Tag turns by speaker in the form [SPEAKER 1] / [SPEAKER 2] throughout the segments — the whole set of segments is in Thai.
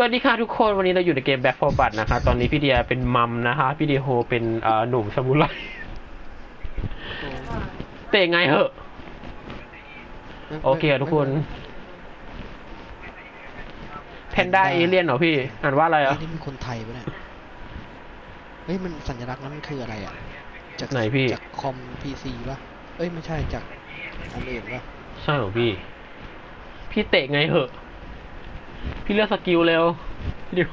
[SPEAKER 1] วัสดีค่ะทุกคนวันนี้เราอยู่ในเกม Back for Blood นะคะ ตอนนี้พี่เดียเป็นมัมนะคะ พี่เดียโฮเป็นเอ่อหนุ่มสมุไรเตะไงเหอะ โอเคอะทุกคนแพนด้าเอเลียนเหรอพี่ อ่านว่าอะไร
[SPEAKER 2] เฮ้
[SPEAKER 1] อะ
[SPEAKER 2] ยนี่เป็นคนไทยปะเนี่ยเฮ้ยมันสัญลักษณ์นั้นมันคืออะไรอะ จาก
[SPEAKER 1] ไหนพี่
[SPEAKER 2] จากคอมพีซีป่ะ เอ้ยไม่ใช่จากอันอื่นป่ะ
[SPEAKER 1] ใช่เหรอพี่ พี่เตะไงเหอะ พี่เลือกสกิลเร็วพี่เดียว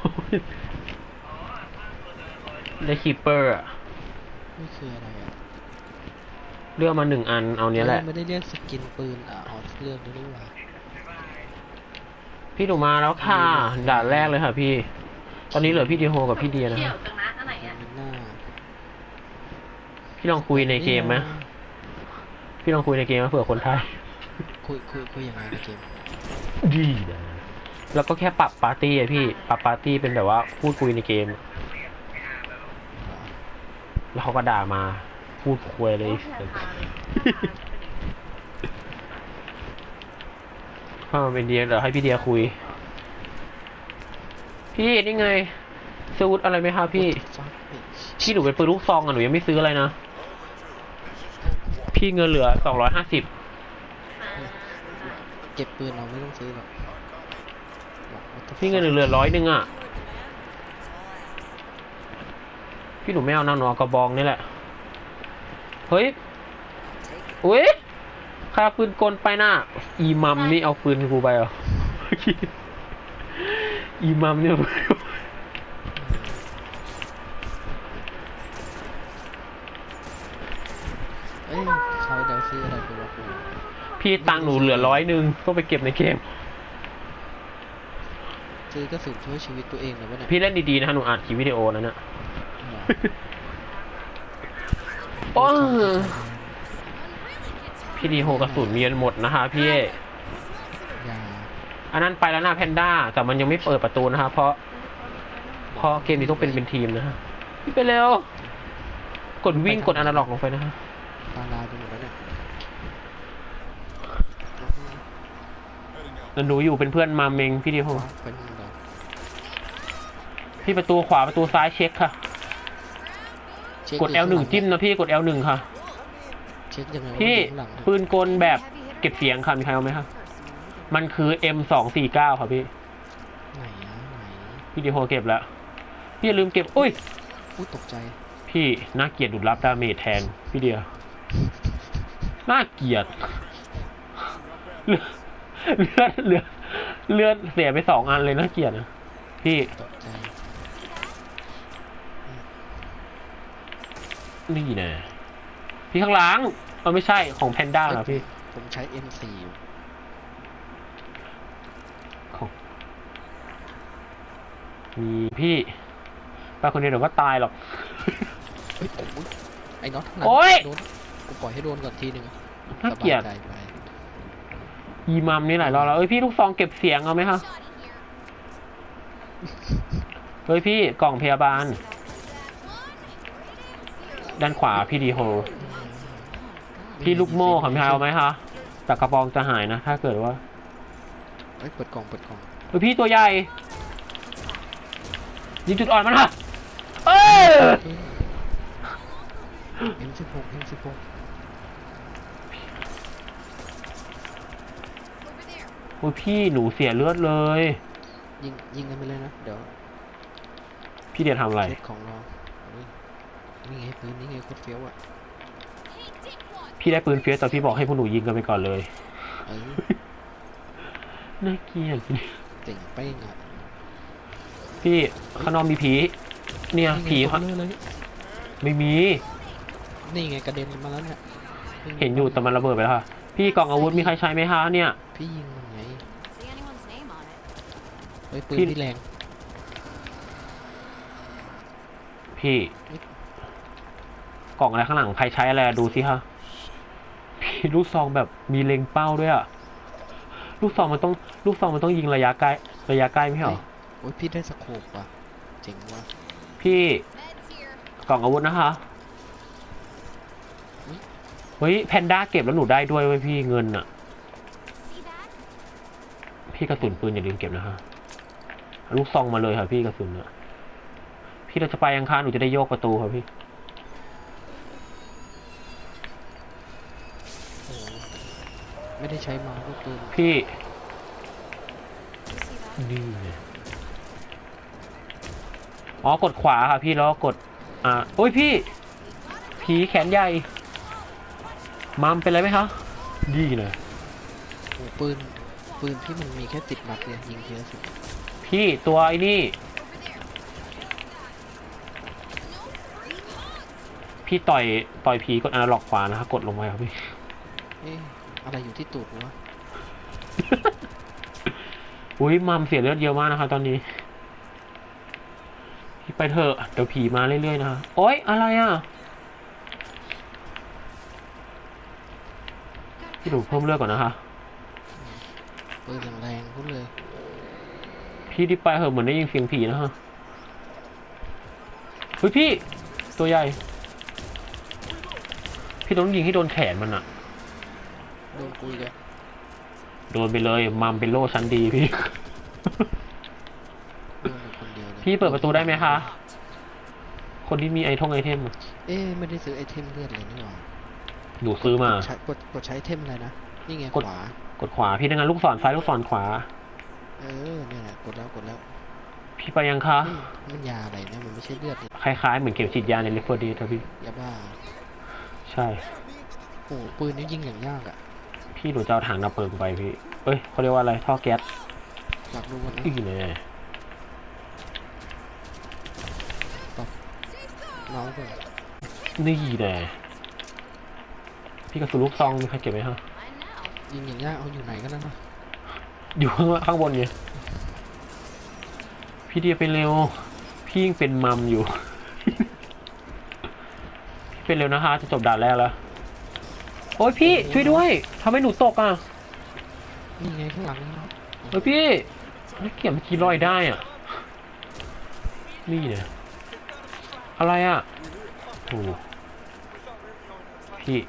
[SPEAKER 1] ได้คีเปอร์อะ
[SPEAKER 2] นี่คืออะไรอะ
[SPEAKER 1] เลือกมาหนึ่งอันเอาเนี้ยแหละ
[SPEAKER 2] ไม่ได้เรียกสกินปืนอะอ๋อเรื่องนี้ด้วยว่ะ
[SPEAKER 1] พี่หนูมาแล้วค่ะด่านแรกเลยค่ะพี่ ตอนนี้เหลือพี่เดียโฮกับพี่เดียนะ
[SPEAKER 3] เที่ย
[SPEAKER 1] คะ
[SPEAKER 3] วจังนะอันไหนอะ
[SPEAKER 2] มิน่า
[SPEAKER 1] พี่ลองคุยในเกมไหมพี่ลองคุยในเกมไหมเผื่อคนไทย
[SPEAKER 2] คุยคุยคุยยังไงในเกม
[SPEAKER 1] ดีนะ แล้วก็แค่ปรับปาร์ตี้อะพี่ ปรับปาร์ตี้เป็นแบบว่าพูดคุยในเกม แล้วเขาก็ด่ามา พูดคุยเลยข้ามาเป็นเดียเดี๋ยวให้พี่เดียคุย พี่นี่ไงซื้ออาวุธอะไรไหมครับพี่ พี่หนูเป็นปืนลูกซองอะหนูยังไม่ซื้ออะไรนะ พี่เงินเหลือสองร้อยห้าสิบ
[SPEAKER 2] เก็บปืนเราไม่ต้องซื้อหรอกบอก what the
[SPEAKER 1] พี่เงิน
[SPEAKER 2] fuck
[SPEAKER 1] เหลือร้อยหนึ่งอะ พี่หนูไม่เอานางหนอกระบองนี่แหละ เฮ้ยอุ้ยใครเอาปืนกลไปน่ะ อีมัมนี่เอาปืนกูไปเหรอ อีมัมเนี่ยเอาปืนกู
[SPEAKER 2] เอ้ยเขาเดี๋ยวซื้ออะไรไปวะกู
[SPEAKER 1] พี่ตังค์หนูเหลือร้อยหนึ่งก็ไปเก็บในเกม
[SPEAKER 2] ซื้อกระสุนช่วยชีวิตตัวเองเลยวะเนี่ย
[SPEAKER 1] พี่เล่นดีๆนะหนูอัดคลิปวิดีโอนะเนี่ย
[SPEAKER 2] เหรอ
[SPEAKER 1] โอ้พี่ดีโฮกระสุนมีหมดนะคะพี่
[SPEAKER 2] อย่า
[SPEAKER 1] อันนั้นไปแล้วหน้าแพนด้า แต่มันยังไม่เปิดประตูนะครับเพราะ เพราะเกมนี้ต้องเป็นเป็นทีมนะฮะพี่ไปเร็ว กดวิ่งกดอนาล็อกลงไปนะฮะ
[SPEAKER 2] ตาลายไปหมดแล้วเนี่ย
[SPEAKER 1] แล้วหนูอยู่เป็นเพื่อนมาเมงพี่ดีโฮ
[SPEAKER 2] เป็นเหรอ
[SPEAKER 1] พี่ประตูขวาประตูซ้ายเช็คค่ะ
[SPEAKER 2] ช็ค
[SPEAKER 1] กด
[SPEAKER 2] อยู่
[SPEAKER 1] L1
[SPEAKER 2] ข้างหลัง
[SPEAKER 1] จิ้มนะพี่กด L1 ค่ะ
[SPEAKER 2] เช็คยังไงวะ
[SPEAKER 1] พี่
[SPEAKER 2] อยู่ข้างหลังอะ
[SPEAKER 1] ปืนกลแบบเก็บเสียงค่ะมีใครเอาไหมครับมันคือ M249 ครับพี่
[SPEAKER 2] ไหนอะไหน
[SPEAKER 1] พี่ดีโฮเก็บแล้ว พี่อย่าลืมเก็บอุ้ย
[SPEAKER 2] อุ้ยตกใจ
[SPEAKER 1] พี่น่าเกลียดดูดรับดาเมจแทน พี่เดียน่าเกลียดเลือดเลือดเลือดเสียไปสองอันเลยน่าเกลียดนะพี่
[SPEAKER 2] ตกใจ
[SPEAKER 1] นี่นะพี่ข้างหลังเออไม่ใช่ของแพนด้าเหรอพี่
[SPEAKER 2] ผมใช้ M4 อยู่
[SPEAKER 1] ของมีพี่ไปคนเดียวเดี๋ยวก็ตายหรอก
[SPEAKER 2] เฮ้ยโอ้ยไอ้น็อตข้างหลั
[SPEAKER 1] โอ๊ย
[SPEAKER 2] โดนกูปล่อยให้โดนก่อนทีหนึ่ง
[SPEAKER 1] น่าเกลียด
[SPEAKER 2] สบใจไป
[SPEAKER 1] ยีมัมนี่หลายรอบแล้วเอ้ยพี่ลูกซองเก็บเสียงเอาไหมคะ เฮ้ยพี่กล่องพยาบาล ด้านขวาพี่ดีโฮพี่ลูกโม่ของพี่เอาไหมคะแต่กระบองจะหายนะ ถ้าเกิดว่า
[SPEAKER 2] เฮ้ยเปิดกล่องเปิดกล่อง
[SPEAKER 1] เฮ้ยพี่ตัวใหญ่ยิงจุดอ่อนมันค่ะเออ
[SPEAKER 2] เอ็มสิบหกเอ็มสิบหก
[SPEAKER 1] โอ้ยพี่หนูเสียเลือดเลย
[SPEAKER 2] ยิงยิงกันไปเลยนะ เดี๋ยว
[SPEAKER 1] พี่เดียทำอะไร
[SPEAKER 2] เซตของรอเฮ้ย นี่ไงปืนนี่ไงโคตรเฟี้ยวอะ
[SPEAKER 1] พี่ได้ปืนเฟียสแต่พี่บอกให้พวกหนูยิงกันไปก่อนเลย
[SPEAKER 2] เออ
[SPEAKER 1] น่าเกลียด
[SPEAKER 2] เจ๋งเป้งอะ
[SPEAKER 1] พี่ข้างนอกมีผี เนี่ยผี
[SPEAKER 2] นี่ไง
[SPEAKER 1] เขา
[SPEAKER 2] ตัวเบลอเลยไม่
[SPEAKER 1] ไม่มี
[SPEAKER 2] นี่ไงกระเด็นมาแล้วเนี่ย
[SPEAKER 1] เห็นอยู่แต่มันระเบิดไปแล้วค่ะ พี่กล่องอาวุธมีใครใช้ไหมคะเนี่ย
[SPEAKER 2] พี่ยิงมันไง
[SPEAKER 3] see anyone's name on it
[SPEAKER 2] เฮ้ยปืน
[SPEAKER 1] พี่
[SPEAKER 2] ที่แรง
[SPEAKER 1] พี่ กล่องอะไรข้างหลังใครใช้อะไรอะดูสิคะพี่ลูกซองแบบมีเล็งเป้าด้วยอะลูกซองมันต้องลูกซองมันต้องยิงระยะใกล้ระยะใกล้ไม่ใช่เหรอ
[SPEAKER 2] โอ้ยพี่ได้สโคปว่ะเจ๋งว่ะ
[SPEAKER 1] พี่
[SPEAKER 3] meds here
[SPEAKER 1] กล่องอาวุธนะคะเฮ้ยแพนด้าเก็บแล้วหนูได้ด้วยเว้ยพี่เงินอะ
[SPEAKER 3] see that
[SPEAKER 1] พี่กระสุนปืนอย่าลืมเก็บนะคะลูกซองมาเลยค่ะพี่กระสุนอะพี่เราจะไปยังคะหนูจะได้โยกประตูครับพี่
[SPEAKER 2] โอ้โห ไม่ได้ใช้เมาส์ลูกปืน
[SPEAKER 1] พี่
[SPEAKER 3] You see that?
[SPEAKER 1] นี่ไงอ๋อกดขวาค่ะพี่แล้วก็กด อ่าโอ้ยพี่ ผีแขนใหญ่ มัมเป็นไรไหมคะ ดีเลย
[SPEAKER 2] โอ้โหปืน ปืนที่มันมีแค่ติดนัดเนี่ยยิงเยอะสุด
[SPEAKER 1] พี่ตัวไอ้นี่ พี่ต่อย ต่อยผีกดอนาล็อกขวานะครับกดลงไปครับพี่
[SPEAKER 2] เอ๊ะ อะไรอยู่ที่ตูดวะ
[SPEAKER 1] อุ้ยมัมเสียเลือดเยอะมากนะคะ ตอนนี้พี่ไปเถอะเดี๋ยวผีมาเรื่อยๆนะคะโอ๊ยอะไรอะพี่หนูเพิ่มเลือดก่อนนะคะ
[SPEAKER 2] ปืนอย่างแรงพูดเลย
[SPEAKER 1] พี่ที่ไปเหอะเหมือนได้ยินเสียงผีนะฮะเฮ้ยพี่ ตัวใหญ่ พี่ต้องยิงให้โดนแขนมันอะ
[SPEAKER 2] โดนกุยเลย
[SPEAKER 1] โดนไปเลยมัมเป็นโล่ชั้นดีพี่
[SPEAKER 2] โดนอยู่คนเดียวเลย
[SPEAKER 1] พี่เปิดประตูได้ไหมคะ คนที่มีไอทงไอเทมอะ
[SPEAKER 2] เอ๊ะไม่ได้ซื้อไอเทมเลือดเลยนี่หว่า
[SPEAKER 1] หนูซื้อมา
[SPEAKER 2] กดใช้กดกดใช้ไอเทมอะไรนะ นี่ไง
[SPEAKER 1] กด
[SPEAKER 2] ขวา
[SPEAKER 1] กดขวาพี่ดังนั้นลูกศรซ้ายลูกศรขวา
[SPEAKER 2] เออเนี่ยแหละกดแล้วกดแล้ว
[SPEAKER 1] พี่ไปยังคะ
[SPEAKER 2] เฮ้ยมันยาอะไรนะมันไม่ใช่เลือดนี่
[SPEAKER 1] คล้ายๆเหมือนเข็มฉีดยาในเลฟเฟอร์ดีครับพี่
[SPEAKER 2] ยาบ้า
[SPEAKER 1] ใช่
[SPEAKER 2] โอ้โหปืนนี่ยิงอย่างยากอะ
[SPEAKER 1] พี่หนูจะเอาถังดับเพลิงไปพี่ เอ้ยเขาเรียกว่าอะไรท่อแก๊ส
[SPEAKER 2] อยากรู้ว่านะ
[SPEAKER 1] อีกแน่
[SPEAKER 2] เมาส์ก่อน
[SPEAKER 1] นี่แน่พี่กระสุนลูกซองมีใครเก็บไหมฮะ
[SPEAKER 3] I know.
[SPEAKER 2] ยิงอย่างยากเอาอยู่ไหนกันนะ
[SPEAKER 1] อยู่ข้างล่างข้างบนไงพี่เดียไปเร็ว พี่ยังเป็นมัมอยู่ พี่เป็นเร็วนะคะจะจบด่านแรกแล้ว โอ้ยพี่ช่วยด้วยทำให้หนูตกอะ
[SPEAKER 2] นี่ไงข้างหลังนี่นะ
[SPEAKER 1] เฮ้ยพี่นักเขียนเมื่อกี้ลอยได้อะนี่เนี่ยอะไรอะโอ้พี่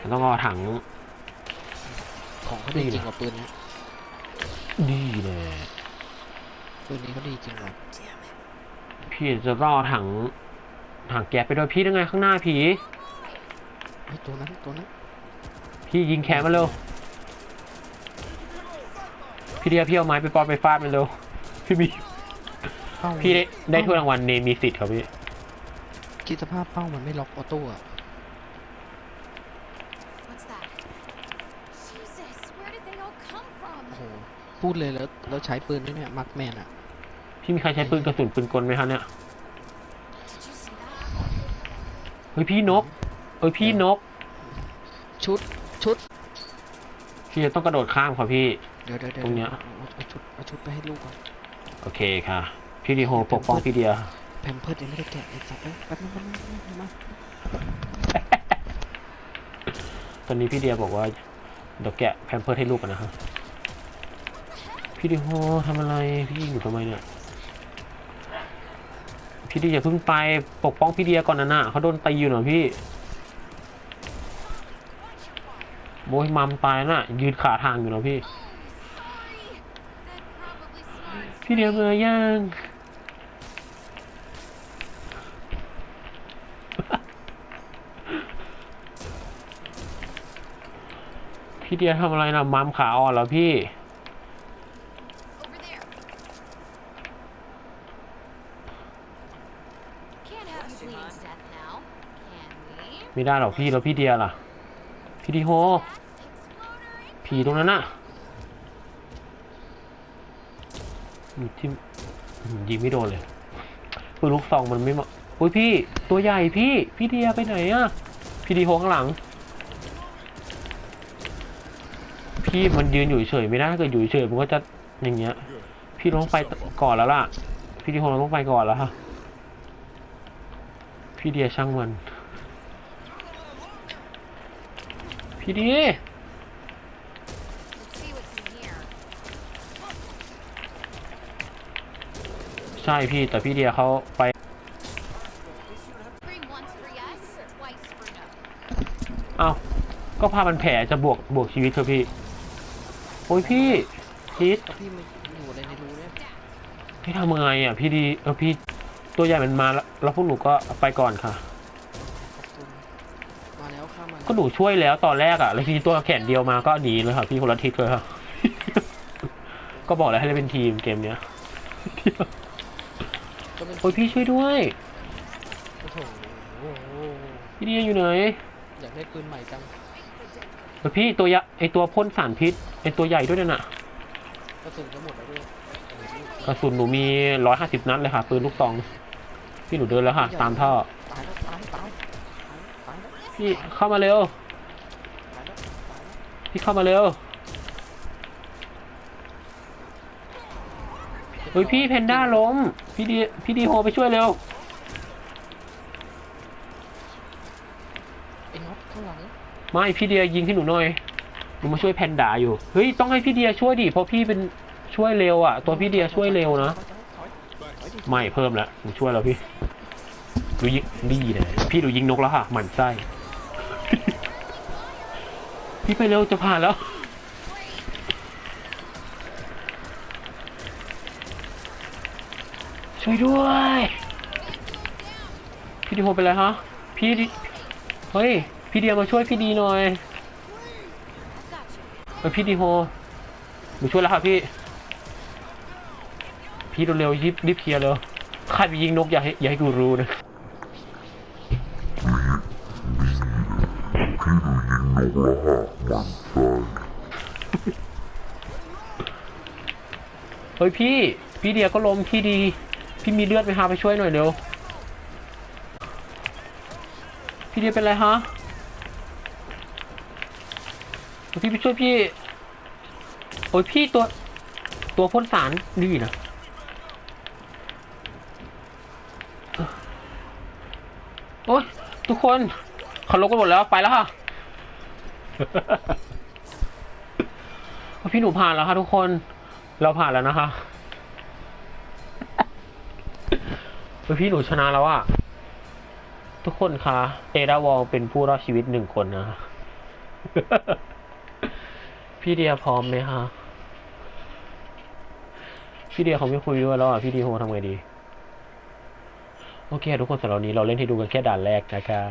[SPEAKER 1] มันต้องเอาถัง
[SPEAKER 2] ของเขาดีจริงกว่าปืนนะ
[SPEAKER 1] นี่แหละ
[SPEAKER 2] ปืนนี้เขาดีจริงว่ะ
[SPEAKER 1] พี่จะต้องเอาถังถังแก๊สไปด้วยพี่ยังไงข้างหน้าผี
[SPEAKER 2] ไอ้ยตัวนั้นตัวนั้น
[SPEAKER 1] พี่ยิงแขนมาเร็ว พี่เดียพี่เอาไม้ไปปอนไปฟาดมันเร็ว พี่มี
[SPEAKER 2] เป้า
[SPEAKER 1] พี่ได้ได้ถ้วยรางวัลเนมีสิทธิ์ครับพี่
[SPEAKER 2] คิดสภาพเป้ามันไม่ล็อกออโต้อะ
[SPEAKER 3] What's that? Jesus, where did they all come from?
[SPEAKER 2] โอ้โหพูดเลยแล้วแล้วใช้ปืนนี่เนี่ยมักแมนอะ
[SPEAKER 1] พี่มีใครใช้ปืนกระสุนปืนกลไหมคะเนี่ย
[SPEAKER 3] Did you see that?
[SPEAKER 1] เฮ้ยพี่นก เอ้ยพี่นก
[SPEAKER 2] ชุดชุด
[SPEAKER 1] พี่จะต้องกระโดดข้ามครับพี่
[SPEAKER 2] เดี๋ยวเดี๋ยวเดี๋ยว
[SPEAKER 1] ตรงเนี้ย
[SPEAKER 2] เอาเอาเอาชุดเอาชุดไปให้ลูกก่อน
[SPEAKER 1] โอเคค่ะ พี่ดีโฮปกป้องพี่เดีย
[SPEAKER 2] แพมเพิร์ดยังไม่ได้แกะไอ้สัตว์เอ้ยแป๊บนึงแป๊บนึงแป๊บนึงมา
[SPEAKER 1] ตอนนี้พี่เดียบอกว่าเดี๋ยวแกะแพมเพิร์สให้ลูกกันนะครับพี่ดีโฮทำอะไรพี่อยู่ทำไมเนี่ยพี่ดีอย่าเพิ่งไปปกป้องพี่เดียก่อนนะน่ะเขาโดนตีอยู่หน่อยพี่ โมยมัมตายน่ะ ยืนขาทางอยู่เนาะพี่
[SPEAKER 3] Sorry. That probably smells.
[SPEAKER 1] พี่เดียเมื่อย่างพี่เดียทำอะไรนะมัมขาอ่อนแล้วพี่
[SPEAKER 3] Over there. Can't have you bleeding to death now, can we?
[SPEAKER 1] ไม่ได้หรอกพี่แล้วพี่เดียล่ะ พี่ดีโฮ
[SPEAKER 3] That exploder
[SPEAKER 1] ผีตรงนั้นน่ะมีที่ยิงไม่โดนเลยปืนลูกซองมันไม่เหมาะอุ้ยพี่ ตัวใหญ่พี่ พี่เดียไปไหนอะพี่ดีโฮข้างหลัง พี่มันยืนอยู่เฉยไม่ได้ถ้าเกิดอยู่เฉยมันก็จะอย่างเงี้ย พี่ต้องไปก่อนแล้วล่ะ พี่ดีโฮเราต้องไปก่อนแล้วค่ะพี่เดียช่างมัน พี่ดี ใช่พี่แต่พี่เดียเขาไป
[SPEAKER 3] Scream once for yes, twice for no.
[SPEAKER 1] เอ้าก็พามันแผลจะบวกบวกชีวิตเธอพี่ โอ้ยพี่พิษ
[SPEAKER 2] แล้วพี่มาอยู่อะไรในรูเนี่ย
[SPEAKER 1] พี่ทำยังไงอะพี่ดีเออพี่ตัวใหญ่มันมาแล้วแล้วพวกหนูก็ไปก่อนค่ะ
[SPEAKER 2] ขอบคุณมาแล้วข้ามมา
[SPEAKER 1] ก็หนูช่วยแล้วตอนแรกอะแล้วทีนี้ตัวแขนเดียวมาก็หนีเลยค่ะพี่คนละทิศเลยค่ะ ก็บอกแล้วให้เล่นเป็นทีมเกมเนี้ย
[SPEAKER 2] ก็เป็น
[SPEAKER 1] โอ้ยพี่ช่วยด้วย
[SPEAKER 2] โอ้โหโอ้โห
[SPEAKER 1] พี่เดียอยู่ไหน
[SPEAKER 2] อยากได้ปืนใหม่จัง
[SPEAKER 1] เออพี่ตัวยะไอตัวพ่นสารพิษไอตัวใหญ่ด้วยนั่นน่ะ
[SPEAKER 2] กระสุนก็หมดแล้วด้วยโอ้โห
[SPEAKER 1] กระสุนหนูมีร้อยห้าสิบนัดเลยค่ะปืนลูกซองพี่หนูเดินแล้วค่ะ ตามท่อ
[SPEAKER 2] ตายแล้วตายตายตายแล้ว
[SPEAKER 1] พี่เข้ามาเร็ว
[SPEAKER 2] ตายแล้วตายแล้ว
[SPEAKER 1] พี่เข้ามาเร็ว ฮ้ยพี่เพนด้าล้มพี่ดีพี่ดีโฮไปช่วยเร็ว
[SPEAKER 2] ไอ้น็อตข้างหลัง
[SPEAKER 1] ไม่พี่เดียยิงให้หนูหน่อยหนูมาช่วยแพนด้าอยู่เฮ้ยต้องให้พี่เดียช่วยดิเพราะพี่เป็นช่วยเร็วอะ ตัวพี่เดียช่วยเร็วนะ
[SPEAKER 2] ถอยถอยถอยดิ
[SPEAKER 1] ไม่เพิ่มแล้วหนูช่วยแล้วพี่หนูยิงดีเลยพี่หนูยิงนกแล้วค่ะหมั่นไส้ พี่ไปเร็วจะผ่านแล้ว ช่วยด้วย พี่ดีโฮเป็นไรฮะ พี่ดิเฮ้ย พี่เดียมาช่วยพี่ดีหน่อย
[SPEAKER 3] Got you.
[SPEAKER 1] เฮ้ยพี่ดีโฮหนูช่วยแล้วค่ะพี่ พี่เร็วๆรีบรีบเคลียร์เร็วใครไปยิงนกอย่าให้อย่าให้กูรู้นะเฮ้ยพี่ พี่เดียก็ล้มพี่ดี พี่มีเลือดไหมฮะไปช่วยหน่อยเร็ว พี่เดียเป็นไรฮะเดี๋ยวพี่ไปช่วยพี่ โอ้ยพี่ตัว ตัวพ่นสารดีนะโอ้ยทุกคนเขาลงกันหมดแล้วไปแล้วค่ะพี่หนูผ่านแล้วค่ะทุกคน เราผ่านแล้วนะคะ เฮ้ยพี่หนูชนะแล้วอะทุกคนคะเอดาวองเป็นผู้รอดชีวิตหนึ่งคนนะ พี่เดียพร้อมไหมคะพี่เดียเขาไม่คุยด้วยแล้วอะพี่ดีโฮทำไงดี โอเค ทุกคนสำหรับวันนี้เราเล่นให้ดูกันแค่ด่านแรกนะคะ